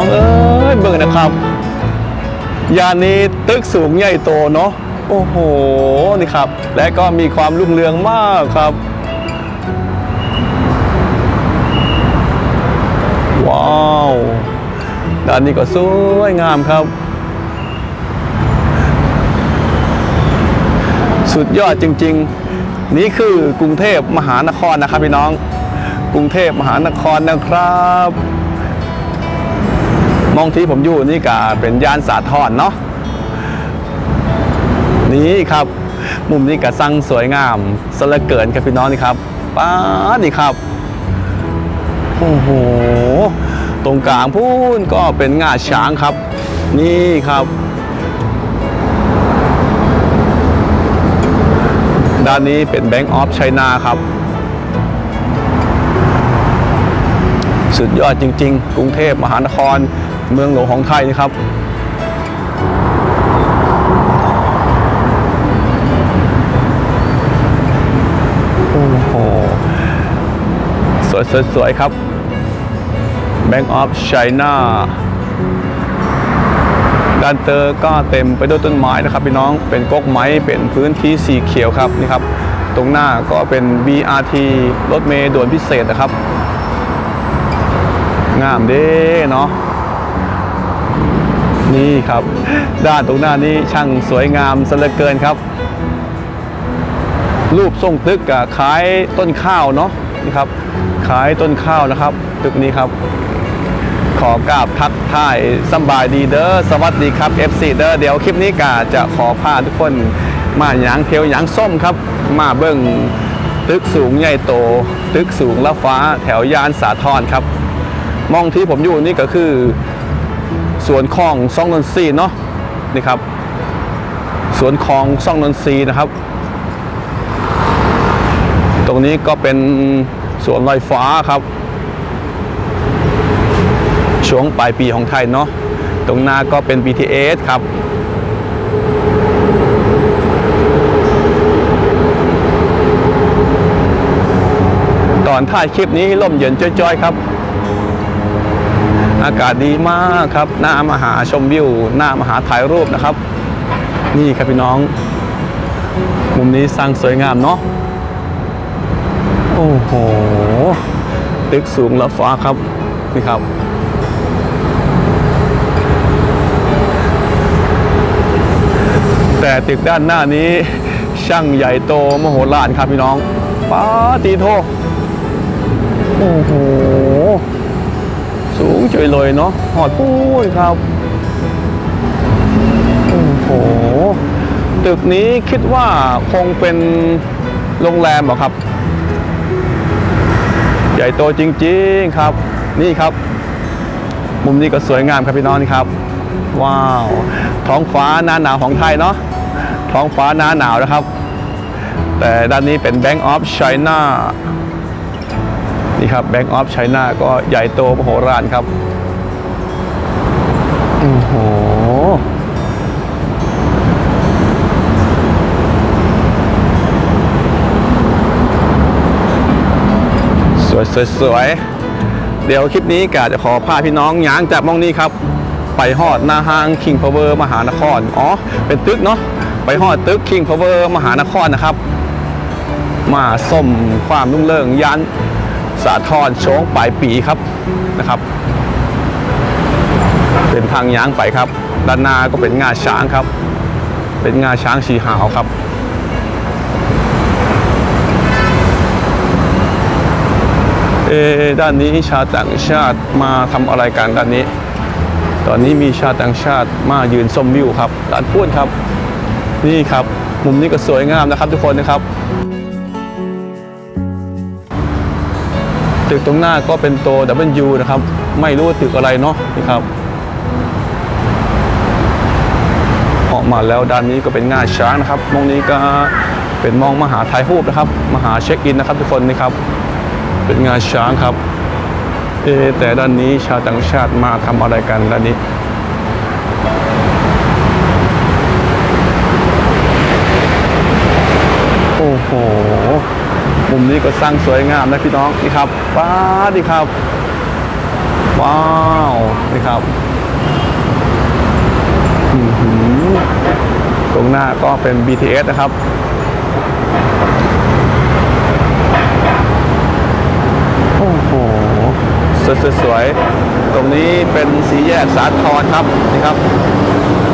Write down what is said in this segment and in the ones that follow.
น้องเอ้ยเบิ่งนะครับยานนี้ตึกสูงใหญ่โตเนาะโอ้โหนี่ครับ และก็มีความรุ่งเรืองมากครับ ว้าวด้านนี้ก็สวยงามครับ สุดยอดจริง ๆ นี่คือกรุงเทพมหานครนะครับพี่น้อง กรุงเทพมหานครนะครับ มองที่ผมอยู่นี่ก็เป็นย่านสาทรเนาะนี่ครับ มุมนี้ก็สร้างสวยงามสละเกินครับพี่น้องนี่ครับป้านี่ครับโอ้โหตรงกลางพูนก็เป็นงาช้างครับ นี่ครับ ด้านนี้เป็น Bank of China ครับ สุดยอดจริง ๆ กรุงเทพมหานคร เมืองหลวงของไทยนะครับ โอ้โห สวยสวยสวยครับ Bank of China ด้านเตอร์ก็เต็มไปด้วยต้นไม้นะครับพี่น้องเป็นกกไม้เป็นพื้นที่สีเขียวครับนี่ครับ ตรงหน้าก็เป็น BRT รถเมล์ด่วนพิเศษนะครับ งามเด้เนาะ นี่ครับ ด้านตรงหน้านี้ช่างสวยงามซะเหลือเกินครับ รูปทรงตึกกับคล้ายต้นข้าวเนาะนี่ครับคล้ายต้นข้าวนะครับ ตึกนี้ครับ ขอกราบทักทายสบายดีเด้อสวัสดีครับ FC เด้อเดี๋ยวคลิปนี้กาจะขอพาทุกคนมาหยางเทียวหยางส้มครับ มาเบิ่งตึกสูงใหญ่โต ตึกสูงละฟ้าแถวยานสาทรครับ มองที่ผมอยู่นี่ก็คือ สวนคลองซ่องนนทรีเนาะนี่ครับ สวนคลองซ่องนนทรีนะครับ ตรงนี้ก็เป็นสวนลอยฟ้าครับช่วงปลายปีของไทยเนาะตรงหน้าก็เป็น BTS ครับตอนถ่ายคลิปนี้ลมเย็นจ้อยๆครับ อากาศดีมากครับ หน้ามาหาชมวิว หน้ามาหาถ่ายรูปนะครับ นี่ครับพี่น้อง มุมนี้สร้างสวยงามเนาะ โอ้โห ตึกสูงละฟ้าครับ นี่ครับแต่ตึกด้านหน้านี้ช่างใหญ่โตมโหฬารครับพี่น้องป้าตีโทโอ้โห สูงเฉยเลยเนาะหอดปุ้ยครับ โอ้โห ตึกนี้คิดว่าคงเป็นโรงแรมหรอครับ ใหญ่โตจริงๆครับ นี่ครับ มุมนี้ก็สวยงามครับพี่น้องครับ ว้าว ท้องฟ้าหน้าหนาวของไทยเนาะ ท้องฟ้าหน้าหนาวนะครับ แต่ด้านนี้เป็น Bank of China นี่ครับ Bank of China ก็ใหญ่โตมโหฬารครับโอ้โหสวยสวยสวยเดี๋ยวคลิปนี้กะจะขอพาพี่น้องย้างจากมองนี้ครับ ไปหอดหนาห้าง King Power มหานคร อ๋อ เป็นตึกเนาะไปหอดตึก King Power มหานครนะครับ มาส้มความรุ่งเรืองยัน สาทรโชงปลายปีครับนะครับ เป็นทางย้างไปครับ ด้านหน้าก็เป็นงาช้างครับ เป็นงาช้างสีหาวครับเอด้านนี้ชาต่างชาติมาทำอะไรกันด้านนี้ ตอนนี้มีชาต่างชาติมายืนชมวิวครับด้านพูนครับ นี่ครับ มุมนี้ก็สวยงามนะครับทุกคนนะครับ ตึกตรงหน้าก็เป็นตัว W นะครับ ไม่รู้ว่าตึกอะไรเนาะนี่ครับออกมาแล้วด้านนี้ก็เป็นง่าช้างนะครับมองนี้ก็เป็นมองมหาถ่ายรูปนะครับมหาเช็คอินนะครับทุกคนนี่ครับ เป็นงาช้างครับเอแต่ด้านนี้ชาวต่างชาติมาทำอะไรกันด้านนี้โอ้โห มุมนี้ก็สร้างสวยงามนะพี่น้องนี่ครับป้าดีครับ ว้าวนี่ครับตรงหน้าก็เป็น BTS นะครับโอ้โหสวยสวยๆตรงนี้เป็นสีแยกสาทรครับนี่ครับ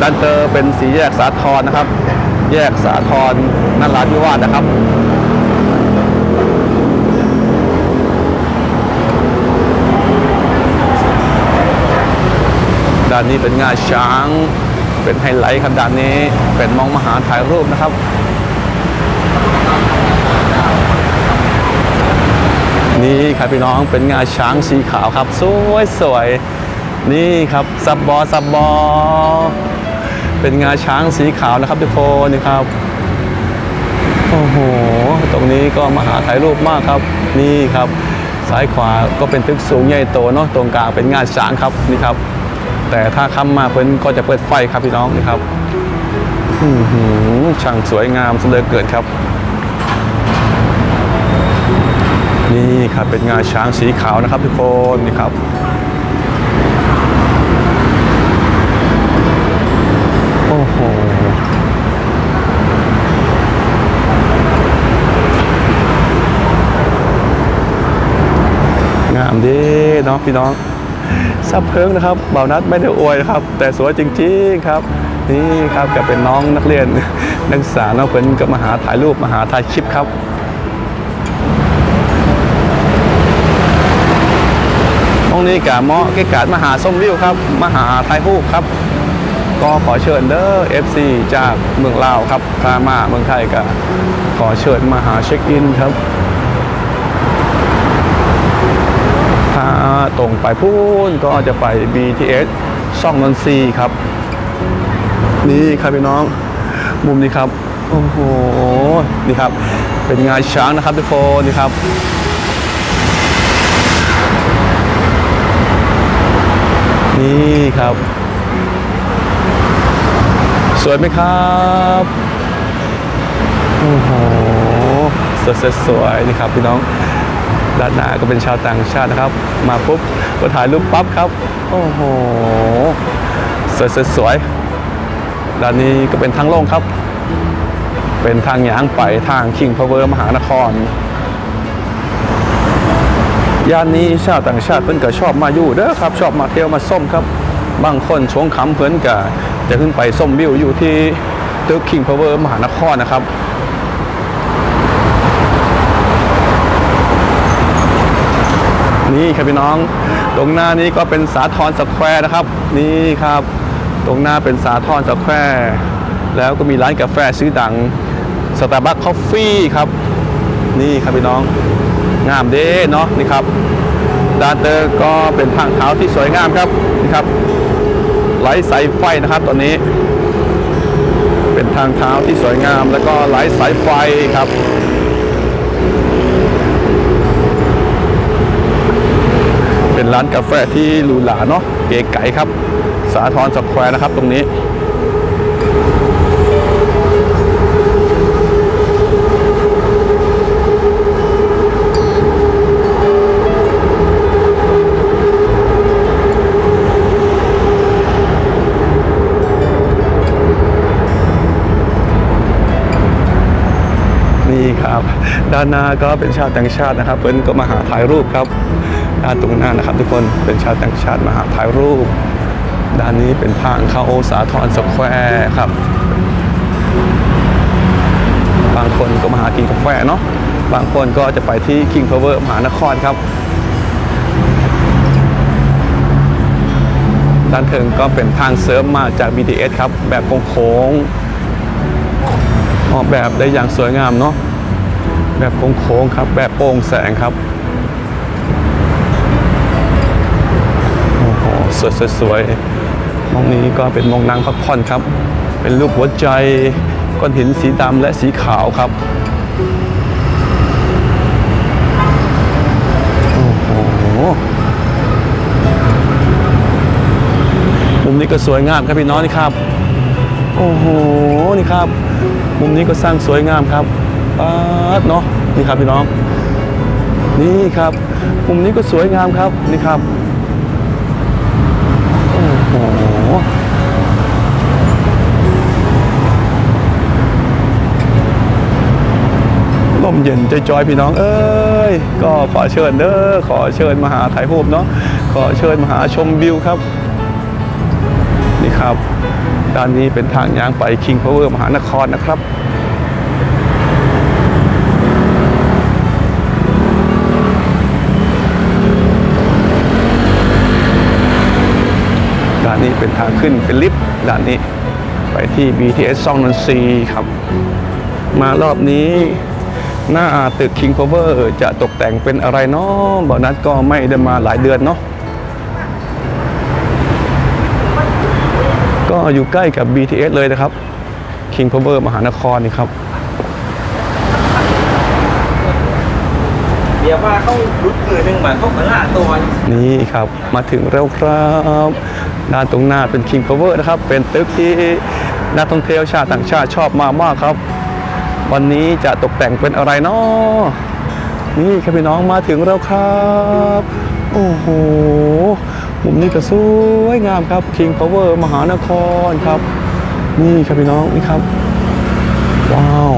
ด้านเตอร์เป็นสีแยกสาทรนะครับ แยกสาทรนราธิวาสนะครับานนี้เป็นงาช้าง เป็นไฮไลท์ครับด้านนี้ เป็นมองมหาถ่ายรูปนะครับนี่ครับพี่น้องเป็นงาช้างสีขาวครับ สวยสวยนี่ครับซับบอซับบอ เป็นงาช้างสีขาวนะครับทุกคนนี่ครับโอ้โหตรงนี้ก็มาหาถ่ายรูปมากครับ นี่ครับ ซ้ายขวาก็เป็นตึกสูงใหญ่โตเนาะตรงกลางเป็นงาช้างครับนี่ครับ แต่ถ้าค้ำมาเพิ่นก็จะเปิดไฟครับพี่น้องนี่ครับหือช่างสวยงามเสลอเกิดครับ นี่ครับเป็นงาช้างสีขาวนะครับทุกคนนี่ครับโอ้โหงามดีเนาะพี่น้อง ซับเพิงนะครับเบานัดไม่ได้อวยครับ แต่สวยจริงๆครับ นี่ครับกับเป็นน้องนักเรียนนักศึกษาเนาะเพิ่นก็มาหาถ่ายรูปมาหาถ่ายคลิปครับตรงนี้กะเมาะแก่การมหาส้มวิวครับมหาถ่ายรูปครับก็ขอเชิญเด้อ FC จากเมืองลาวครับถ้ามาเมืองไทยก็ขอเชิญมาหาเช็คอินครับ ถ้า ตรงไปพูนก็จะไป BTS ช่องนนทรีครับ นี่ครับพี่น้อง มุมนี้ครับ โอ้โห นี่ครับ เป็นงานช้างนะครับทุกคนนี่ครับนี่ครับ สวยไหมครับโอ้โหสวยสวยๆนี่ครับพี่น้อง ด้านหน้าก็เป็นชาวต่างชาตินะครับ มาปุ๊บก็ถ่ายรูปปั๊บครับ โอ้โห สวยสวยๆด้านนี้ก็เป็นทางโล่งครับ เป็นทางหยางไปทางคิงพาวเวอร์มหานครย่านนี้ชาวต่างชาติเพิ่นก็ชอบมาอยู่เด้อครับ ชอบมาเที่ยวมาส้มครับบางคนชงคำเพิ่นก็จะขึ้นไปส้มวิวอยู่ที่ตึกคิงพาวเวอร์มหานครนะครับ นี่ครับพี่น้อง ตรงหน้านี้ก็เป็นสาทรสแควร์นะครับ นี่ครับ ตรงหน้าเป็นสาทรสแควร์แล้วก็มีร้านกาแฟชื่อดังสตาร์บัคคอฟฟี่ครับ นี่ครับพี่น้องงามเด้เนาะนี่ครับดานเตอร์ก็เป็นทางเท้าที่สวยงามครับนี่ครับไร้สายไฟนะครับตอนนี้ เป็นทางเท้าที่สวยงาม แล้วก็ไร้สายไฟครับ เป็นร้านกาแฟที่หรูหราเนาะเก๋ไก๋ครับ สาทรสแควร์นะครับตรงนี้นี่ครับ ด้านหน้าก็เป็นชาวต่างชาตินะครับเพิ่นก็มาหาถ่ายรูปครับ ด้านตรงหน้านะครับ ทุกคนเป็นชาวต่างชาติมาหาถ่ายรูป ด้านนี้เป็นทางเข้าสาทรสแควร์ครับ บางคนก็มาหากินกาแฟเนาะบางคนก็จะไปที่ King Power มหานครครับ ด้านเทิงก็เป็นทางเสริมมาจาก BTS ครับ แบบโค้งออกแบบได้อย่างสวยงามเนาะแบบโค้งๆครับ แบบโปร่งแสงครับโอ้โห สวยๆมองนี้ก็เป็นมองนางพักผ่อนครับ เป็นรูปหัวใจก้อนหินสีดำและสีขาวครับโอ้โหมุมนี้ก็สวยงามครับพี่น้องนี่ครับโอ้โหนี่ครับ มุมนี้ก็สร้างสวยงามครับป๊าดเนาะนี่ครับพี่น้อง นี่ครับมุมนี้ก็สวยงามครับนี่ครับ มเย็นใจจอยพี่น้องเอ้ยก็ขอเชิญเด้อขอเชิญมาหาถ่ายรูปเนาะขอเชิญมาหาชมวิวครับ นี่ครับด้านนี้เป็นทางยางไป King Power มหานครนะครับด้านนี้เป็นทางขึ้นเป็นลิฟต์ด้านนี้ไปที่ BTS ซองนนทรีครับ มารอบนี้ หน้าตึก King Power จะตกแต่งเป็นอะไรเนาะบอกนัดก็ไม่ได้มาหลายเดือนเนาะก็อยู่ใกล้กับ BTS เลยนะครับ King Power มหานครนี่ครับเดี๋ยวว่าเขารุดมือหนึ่งมาเขากระล่าตัวนี่ครับมาถึงแล้วครับด้านตรงหน้าเป็น King Power นะครับ เป็นตึกที่นักท่องเที่ยวชาติต่างชาติชอบมามากครับ วันนี้จะตกแต่งเป็นอะไรเนาะนี่ครับพี่น้องมาถึงแล้วครับ โอ้โหมุมนี้ก็สวยงามครับ King Power มหานครครับ นี่ครับพี่น้องนี่ครับ ว้าว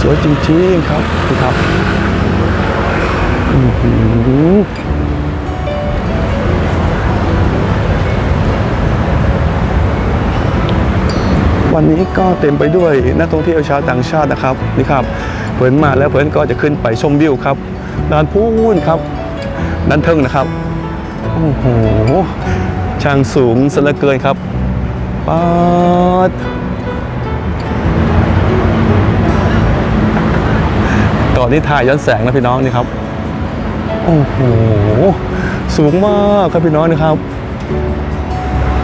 สวยจริงๆครับนี่ครับอือ วันนี้ก็เต็มไปด้วยนักท่องเที่ยวชาวต่างชาตินะครับนี่ครับเพิ่นมาแล้วเพิ่นก็จะขึ้นไปชมวิวครับด้านพูนครับด้านเทิงนะครับโอ้โหช่างสูงสลือเกินครับป๊าดก่อนนี้ถ่ายย้อนแสงนะพี่น้องนี่ครับโอ้โหสูงมากครับพี่น้องนะครับ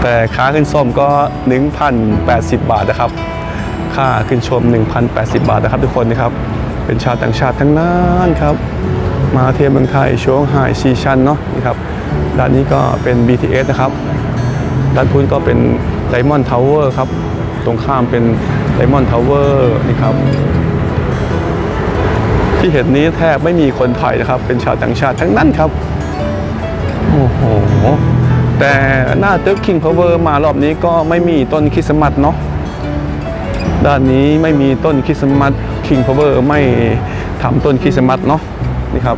แต่ค่าขึ้นชมก็ 1,080 บาทนะครับ ค่าขึ้นชม 1,080 บาทนะครับทุกคนนะครับ เป็นชาวต่างชาติทั้งนั้นครับ มาเที่ยวเมืองไทยช่วงไฮซีชันเนาะนี่ครับด้านนี้ก็เป็น BTS นะครับ ด้านพุ้นก็เป็น Diamond Tower ครับ ตรงข้ามเป็น Diamond Tower นี่ครับ ที่เห็นนี้แทบไม่มีคนไทยนะครับ เป็นชาวต่างชาติทั้งนั้นครับ โอ้โห แต่หน้าตึก King Power มารอบนี้ก็ไม่มีต้นคริสต์มาสเนาะด้านนี้ไม่มีต้นคริสต์มาส King Power ไม่ทำต้นคริสต์มาสเนาะนี่ครับ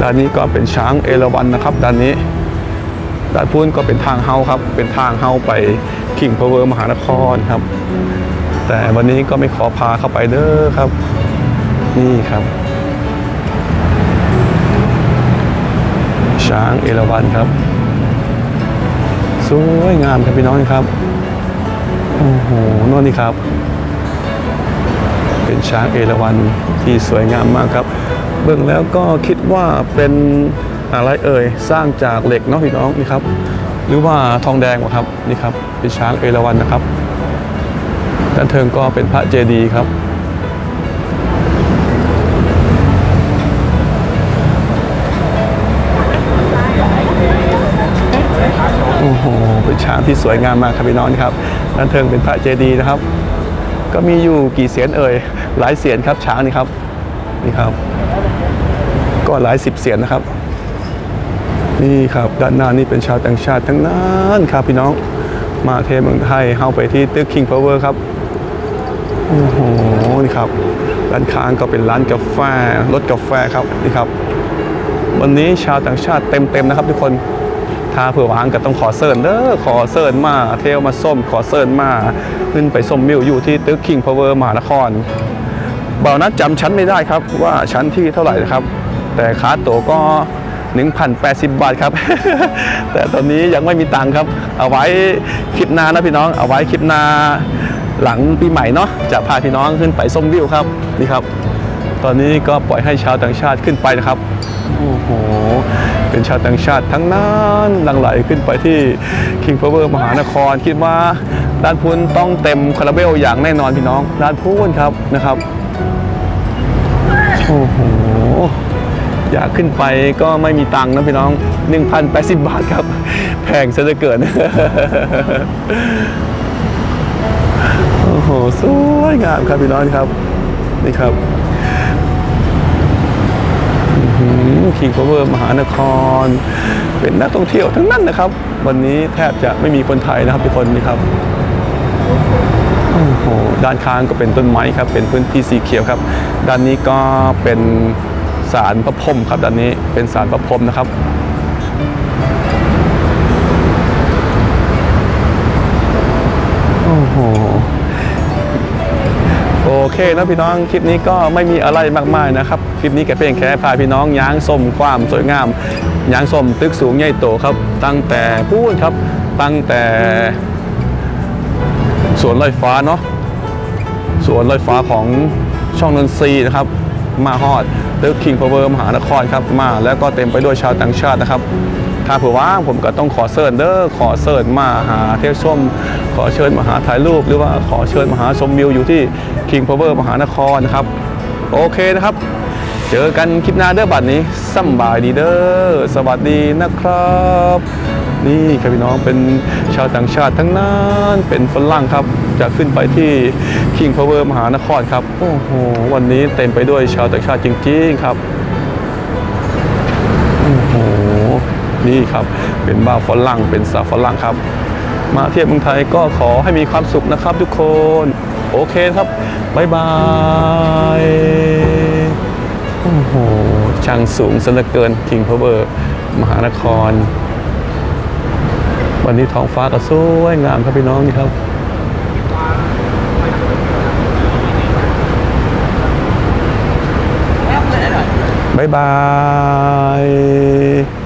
ด้านนี้ก็เป็นช้างเอราวัณนะครับ ด้านนี้ด้านพุ้นก็เป็นทางเฮาครับ เป็นทางเฮาไป King Power มหานครครับ แต่วันนี้ก็ไม่ขอพาเข้าไปเด้อครับ นี่ครับ ช้างเอราวัณครับ สวยงามครับพี่น้องครับ โอ้โหโน่นนี่ครับ เป็นช้างเอราวัณที่สวยงามมากครับ เบื้องแล้วก็คิดว่าเป็นอะไรเอ่ย สร้างจากเหล็กเนาะพี่น้องนี่ครับ หรือว่าทองแดงวะครับ นี่ครับ เป็นช้างเอราวัณนะครับ ด้านเทิงก็เป็นพระเจดีย์ครับ อ้โหเป็นช้างที่สวยงามมากครับพี่น้องครับด้านเทิงเป็นพระเจดีย์นะครับ ก็มีอยู่กี่เสียนเอ่ยหลายเสียนครับช้างนี่ครับนี่ครับ ก็หลายสิบเสียนนะครับ นี่ครับด้านหน้านี่เป็นชาวต่างชาติทั้งนั้นครับพี่น้องมาเทเมืองไทยเข้าไปที่ตึก King Power ครับโอ้โหนี่ครับร้านค้างก็เป็นร้านกาแฟรถกาแฟครับนี่ครับ วันนี้ชาวต่างชาติเต็มๆนะครับทุกคน้าเผื่อวางก็ต้องขอเซิร์นเด้อขอเซิร์นมาเทลมาส้มขอเซิร์นมาขึ้นไปส้มมิวอยู่ที่ตึก King Power มหานครเบานัดจำชั้นไม่ได้ครับว่าชั้นที่เท่าไหร่นะครับ แต่ค่าตั๋วก็1,080 บาทครับ แต่ตอนนี้ยังไม่มีตังค์ครับ เอาไว้คลิปหน้านะพี่น้อง เอาไว้คลิปหน้าหลังปีใหม่เนาะ จะพาพี่น้องขึ้นไปส้มวิวครับ นี่ครับ ตอนนี้ก็ปล่อยให้ชาวต่างชาติขึ้นไปนะครับ โอ้โห เป็นชาวต่างชาติทั้งนั้นหลังไหลขึ้นไปที่ King Power มหานครคิดว่าด้านพุ้นต้องเต็มคาราเบลอย่างแน่นอนพี่น้องด้านพุ้นครับนะครับโอ้โหอยากขึ้นไปก็ไม่มีตังค์นะพี่น้อง 1,080 บาทครับ แพงซะเหลือเกิน โอ้โห สวยงามครับพี่น้องครับ นี่ครับ คิงพาวเวอร์มหานคร เป็นนักท่องเที่ยวทั้งนั้นนะครับ วันนี้แทบจะไม่มีคนไทยนะครับทุกคนนี่ครับโอ้โหด้านข้างก็เป็นต้นไม้ครับ เป็นพื้นที่สีเขียวครับ ด้านนี้ก็เป็นสารพระพรมครับด้านนี้เป็นสารพระพรมนะครับ เคนะพี่น้องคลิปนี้ก็ไม่มีอะไรมากมายนะครับคลิปนี้แค่เพียงแค่พาพี่น้องย้างส้มความสวยงามย้างส้มตึกสูงใหญ่โตครับ ตั้งแต่พูดครับตั้งแต่สวนลอยฟ้าเนาะสวนลอยฟ้าของช่องนนทรีนะครับมาฮอดตึกคิงพาวเวอร์มหานครครับมาแล้วก็เต็มไปด้วยชาวต่างชาตินะครับ ถ้าเผื่อว่างผมก็ต้องขอเชิญเด้อขอเชิญมาหาเที่ยวชม ขอเชิญมาหาถ่ายรูป หรือว่าขอเชิญมาหาชมวิวอยู่ที่ King Power มหานครนะครับ โอเคนะครับ เจอกันคลิปหน้าเด้อบัดนี้สำบายดีเด้อสวัสดีนะครับ นี่ครับพี่น้องเป็นชาวต่างชาติทั้งนั้นเป็นฝรั่งครับ จะขึ้นไปที่ King Power มหานครครับ โอ้โหวันนี้เต็มไปด้วยชาวต่างชาติจริง ๆ ครับ นี่ครับ เป็นบ้าฝรั่งเป็นสาวฝรั่งครับ มาเที่ยวเมืองไทยก็ขอให้มีความสุขนะครับทุกคน โอเคครับบ๊ายบายโอ้โหช่างสูงซะเหลือเกิน King Power มหานคร วันนี้ท้องฟ้าก็สวยงามครับพี่น้องนี่ครับบ๊ายบาย